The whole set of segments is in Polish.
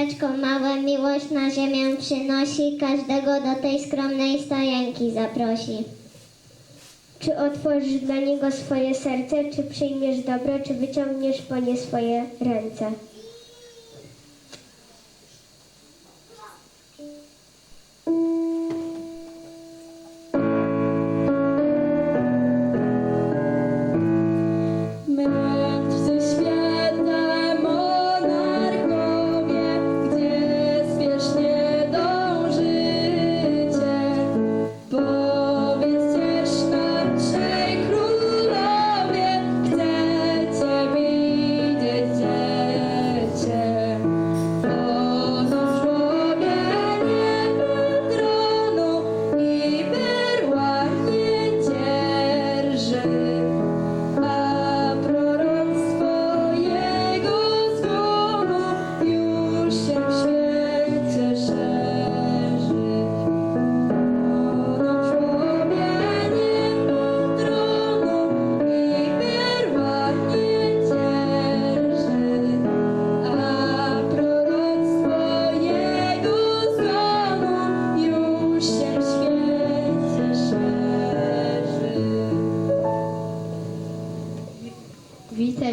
dzieciąteczko małe, miłość na ziemię przynosi, każdego do tej skromnej stajenki zaprosi. Czy otworzysz dla niego swoje serce, czy przyjmiesz dobro, czy wyciągniesz po nie swoje ręce?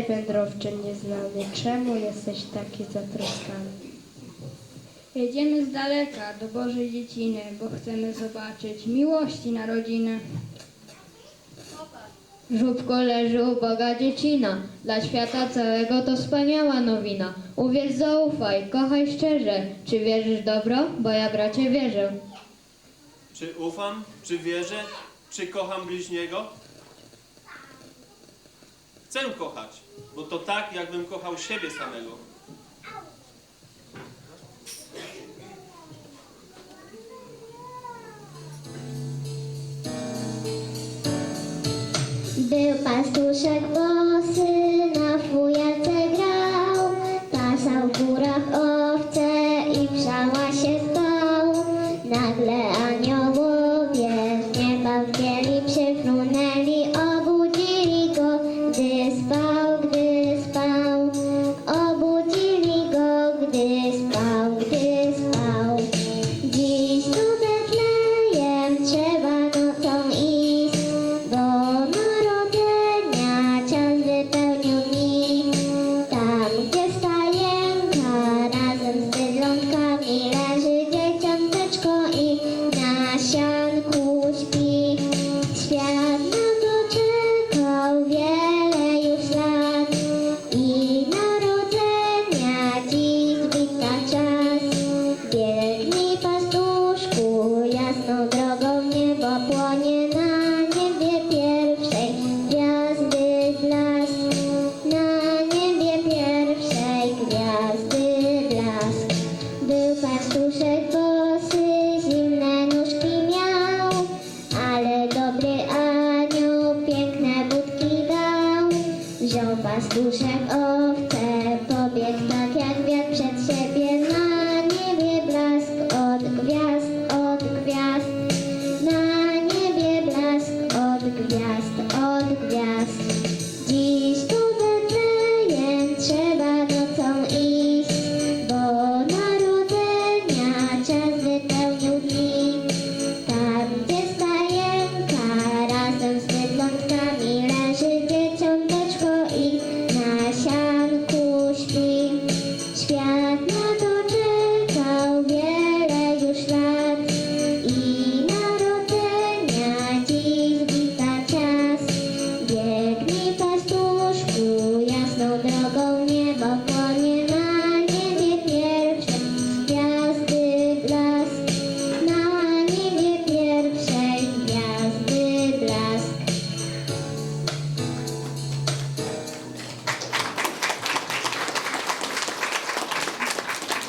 Wędrowcze nieznany, czemu jesteś taki zatroskany? Jedziemy z daleka do Bożej Dzieciny, bo chcemy zobaczyć miłości narodzinę. Żubko leży uboga dziecina, dla świata całego to wspaniała nowina. Uwierz, zaufaj, kochaj szczerze. Czy wierzysz dobro? Bo ja bracie wierzę. Czy ufam, czy wierzę, czy kocham bliźniego? Chcę kochać, bo to tak, jakbym kochał siebie samego. Był pastuszek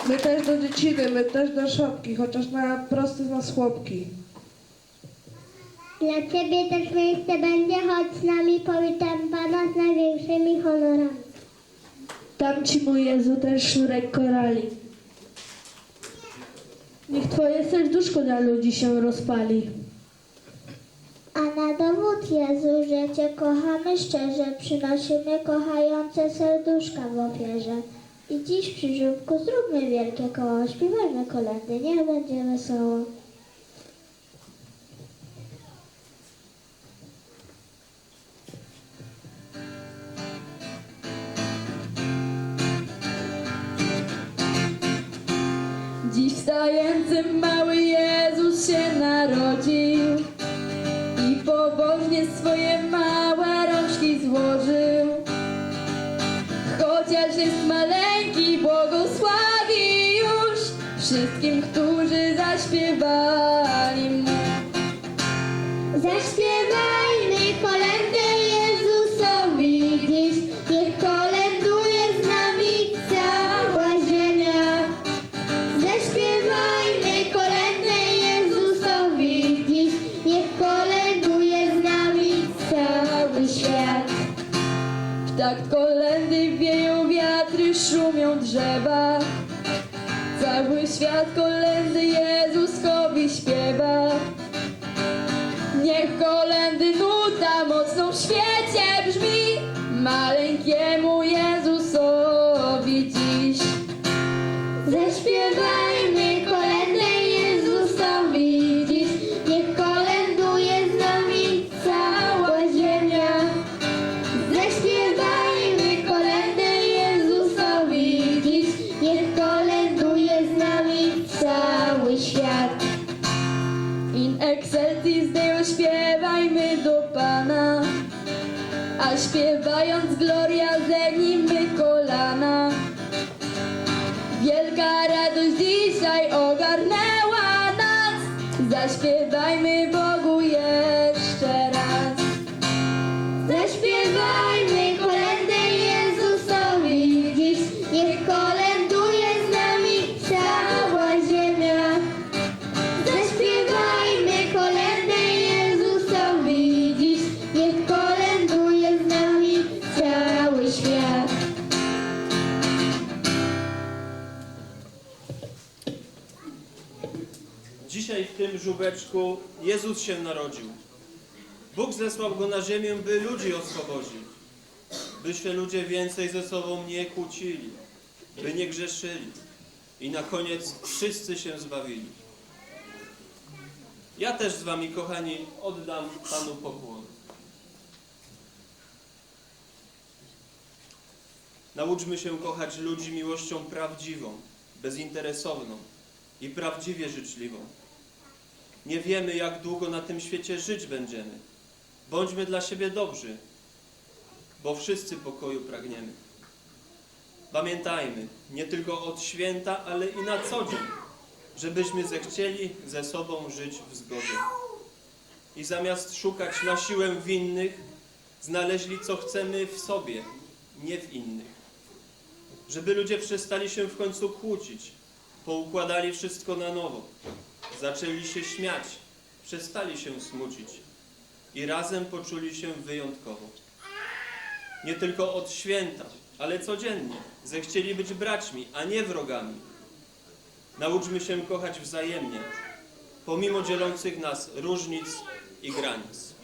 My też do dzieciny, my też do szopki, chociaż na prosty z nas chłopki. Dla Ciebie też miejsce będzie, choć z nami powitam Pana z największymi honorami. Dam Ci, mój Jezu, ten sznurek korali. Niech Twoje serduszko dla ludzi się rozpali. A na dowód Jezu, że Cię kochamy szczerze, przynosimy kochające serduszka w ofierze. I dziś przy żółbku zróbmy wielkie koło, śpiewajmy kolendy, niech będzie wesoło. Dziś wstającym mały Jezus się narodził i pobożnie swoje małe rączki złożył. Chociaż jest maleńki, błogosławi już wszystkim, którzy zaśpiewali mu. Zaśpiewajmy Śpiewa. Niech kolendy nuta mocno w świecie brzmi, maleńkiemu Jezusowi śpiewając Gloria zegnijmy kolana. Wielka radość dzisiaj ogarnęła nas, zaśpiewajmy Bogu Dzisiaj w tym żubeczku Jezus się narodził. Bóg zesłał go na ziemię, by ludzi oswobodził. By się ludzie więcej ze sobą nie kłócili, by nie grzeszyli i na koniec wszyscy się zbawili. Ja też z wami, kochani, oddam Panu pokłon. Nauczmy się kochać ludzi miłością prawdziwą, bezinteresowną i prawdziwie życzliwą. Nie wiemy, jak długo na tym świecie żyć będziemy. Bądźmy dla siebie dobrzy, bo wszyscy pokoju pragniemy. Pamiętajmy, nie tylko od święta, ale i na co dzień, żebyśmy zechcieli ze sobą żyć w zgodzie. I zamiast szukać na siłę winnych, znaleźli co chcemy w sobie, nie w innych. Żeby ludzie przestali się w końcu kłócić, poukładali wszystko na nowo, zaczęli się śmiać, przestali się smucić i razem poczuli się wyjątkowo. Nie tylko od święta, ale codziennie zechcieli być braćmi, a nie wrogami. Nauczmy się kochać wzajemnie, pomimo dzielących nas różnic i granic.